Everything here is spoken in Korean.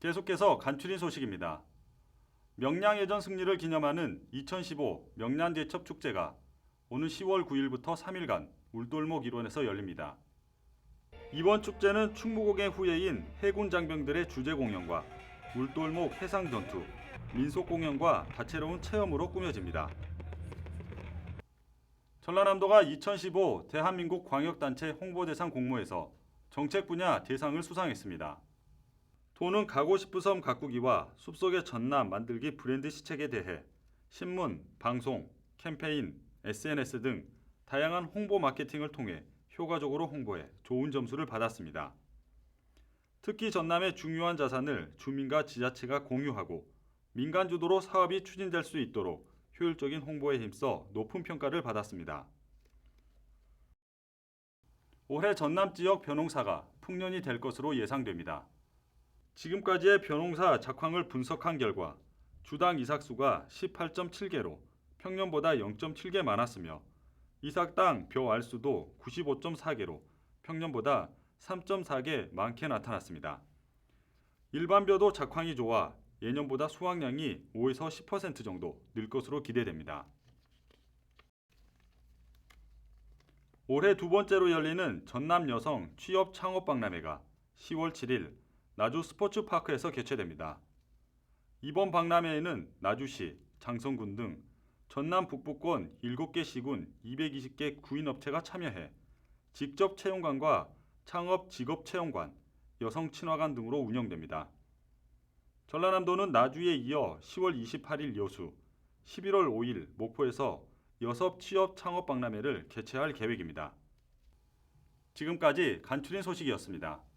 계속해서 간추린 소식입니다. 명량해전 승리를 기념하는 2015 명량제첩 축제가 오는 10월 9일부터 3일간 울돌목 일원에서 열립니다. 이번 축제는 충무공의 후예인 해군 장병들의 주제 공연과 울돌목 해상 전투, 민속 공연과 다채로운 체험으로 꾸며집니다. 전라남도가 2015 대한민국 광역단체 홍보대상 공모에서 정책 분야 대상을 수상했습니다. 도는 가고 싶은 섬 가꾸기와 숲속의 전남 만들기 브랜드 시책에 대해 신문, 방송, 캠페인, SNS 등 다양한 홍보 마케팅을 통해 효과적으로 홍보해 좋은 점수를 받았습니다. 특히 전남의 중요한 자산을 주민과 지자체가 공유하고 민간 주도로 사업이 추진될 수 있도록 효율적인 홍보에 힘써 높은 평가를 받았습니다. 올해 전남 지역 벼농사가 풍년이 될 것으로 예상됩니다. 지금까지의 벼농사 작황을 분석한 결과 주당 이삭수가 18.7개로 평년보다 0.7개 많았으며 이삭당 벼 알수도 95.4개로 평년보다 3.4개 많게 나타났습니다. 일반 벼도 작황이 좋아 예년보다 수확량이 5에서 10% 정도 늘 것으로 기대됩니다. 올해 두 번째로 열리는 전남 여성 취업 창업 박람회가 10월 7일 나주 스포츠파크에서 개최됩니다. 이번 박람회에는 나주시, 장성군 등 전남 북부권 7개 시군 220개 구인업체가 참여해 직접 채용관과 창업 직업 채용관, 여성 친화관 등으로 운영됩니다. 전라남도는 나주에 이어 10월 28일 여수, 11월 5일 목포에서 여섭 취업 창업 박람회를 개최할 계획입니다. 지금까지 간추린 소식이었습니다.